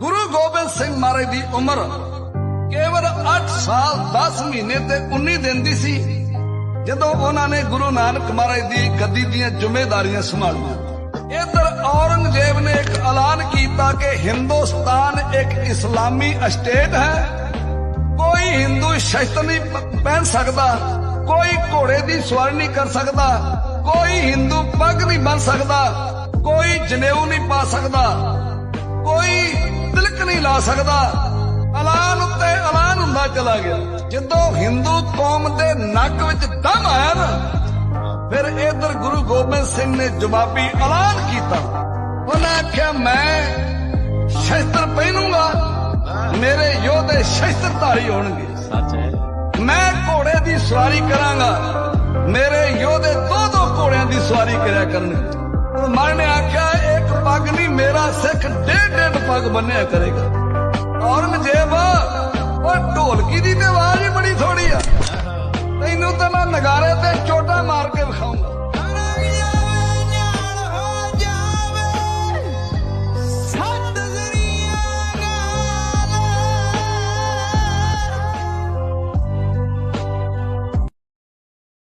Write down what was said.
ਗੁਰੂ ਗੋਬਿੰਦ ਸਿੰਘ ਮਹਾਰਾਜ ਦੀ ਉਮਰ ਕੇਵਲ 8 ਸਾਲ 10 ਮਹੀਨੇ ਤੇ 19 ਦਿਨ ਦੀ ਸੀ, ਜਦੋਂ ਉਹਨਾਂ ਨੇ ਗੁਰੂ ਨਾਨਕ ਮਹਾਰਾਜ ਦੀ ਗੱਦੀ ਦੀਆਂ ਜ਼ਿੰਮੇਵਾਰੀਆਂ ਸੰਭਾਲੀਆਂ। ਇਧਰ ਔਰੰਗਜ਼ੇਬ ਨੇ ਇੱਕ ਐਲਾਨ ਕੀਤਾ ਕਿ ਹਿੰਦੁਸਤਾਨ ਇੱਕ ਇਸਲਾਮੀ ਸਟੇਟ ਹੈ। ਕੋਈ ਹਿੰਦੂ ਸ਼ਸਤਰ ਨਹੀਂ ਪਹਿਨ ਸਕਦਾ, ਕੋਈ ਘੋੜੇ ਦੀ ਸਵਾਰੀ ਨਹੀਂ ਕਰ ਸਕਦਾ, ਕੋਈ ਹਿੰਦੂ ਪੱਗ ਨਹੀਂ ਬਣ ਸਕਦਾ, ਕੋਈ ਜਨੇਊ ਨਹੀਂ ਪਾ ਸਕਦਾ। ਸਕਦਾ। ਐਲਾਨ ਉੱਤੇ ਐਲਾਨ ਹੁੰਦਾ ਚਲਾ ਗਿਆ। ਜਦੋਂ ਹਿੰਦੂ ਕੌਮ ਦੇ ਨੱਕ ਵਿੱਚ ਦਮ ਆਇਆ ਨਾ ਫਿਰ ਇਧਰ ਗੁਰੂ ਗੋਬਿੰਦ ਸਿੰਘ ਨੇ ਜਵਾਬੀ ਐਲਾਨ ਕੀਤਾ। ਉਹਨਾਂ ਆਖਿਆ ਮੈਂ ਸ਼ਸਤਰ ਪਹਿਨੂੰਗਾ। ਮੇਰੇ ਯੋਧੇ ਸ਼ਸਤਰਧਾਰੀ ਹੋਣਗੇ। ਸੱਚ ਹੈ। ਮੈਂ ਘੋੜੇ ਦੀ ਸਵਾਰੀ ਕਰਾਂਗਾ। ਮੇਰੇ ਯੋਧੇ ਦੋ ਦੋ ਘੋੜਿਆਂ ਦੀ ਸਵਾਰੀ ਕਰਿਆ ਕਰਨਗੇ। ਮਨ ਨੇ ਆਖਿਆ ਇੱਕ ਪੱਗ ਨਹੀਂ ਮੇਰਾ ਸਿੱਖ ਡੇਢ ਡੇਢ ਪੱਗ ਬੰਨਿਆ ਕਰੇਗਾ। ਔਰੰਗਜ਼ੇਬ ਉਹ ਢੋਲਕੀ ਦੀ ਤੇ ਆਵਾਜ਼ ਹੀ ਬੜੀ ਥੋੜੀ ਆ। ਤੈਨੂੰ ਤਾਂ ਮੈਂ ਨਗਾਰੇ